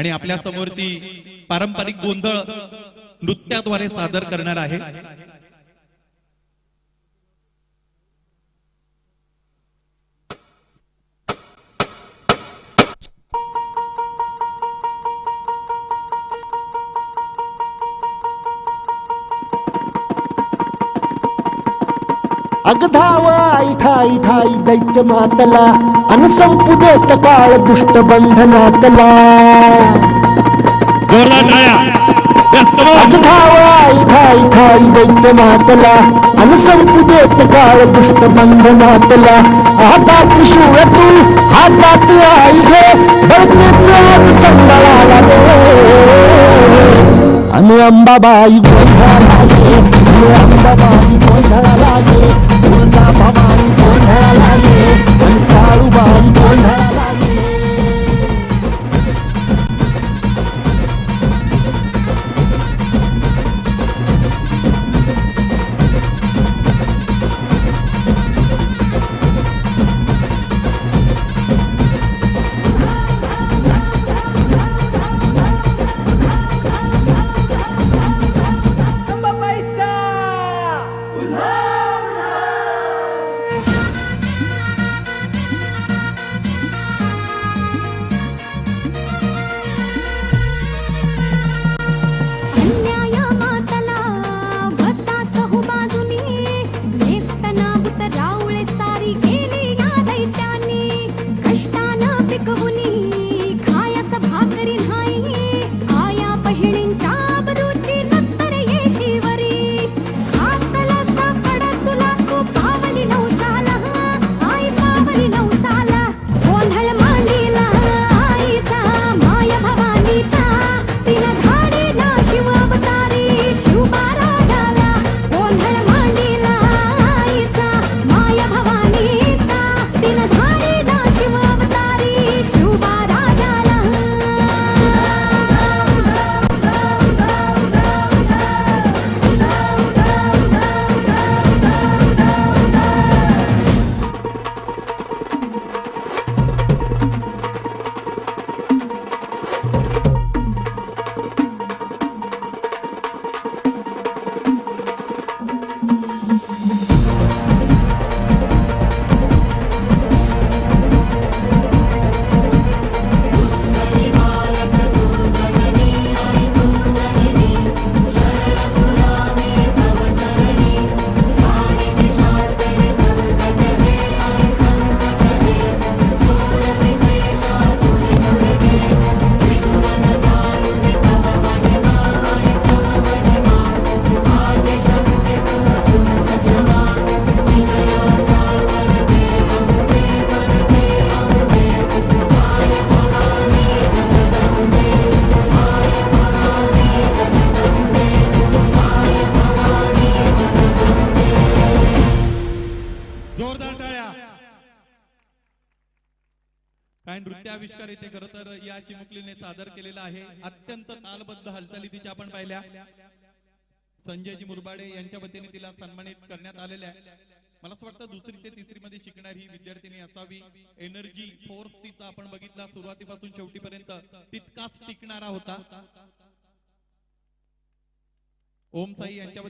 आणि आपल्यासमोर ती पारंपरिक गोंधळ नृत्याद्वारे सादर करणार आहे. अगधाव आई ठाई ठाई दैत्य मातला अन संपू देत काळ दुष्ट बंधनातला. अगधाव आई ठाई ठाई दैत्य मातला अन संपू देत काळ दुष्ट बंधनातला. हातात त्रिशूळ तू हातात आई घे बळतेच आज संबळाला दे. आणि अंबाबाई गोंधळाला काय नृत्याविष्कार इथे खरं तर या चिमुकलीने सादर केलेला आहे. अत्यंत तालबद्ध हालचाली तिच्या आपण पाहिल्या. संजयजी मुरबाडे यांच्या वतीने तिला सन्मानित करण्यात आलेल्या आहे मला असं वाटतं दुसरी ते तिसरी मध्ये शिकणारी ही विद्यार्थिनी असावी. एनर्जी फोर्स तिचा आपण बघितला सुरुवातीपासून शेवटीपर्यंत. तितकाच टिकणारा होता. ओम साई यांच्या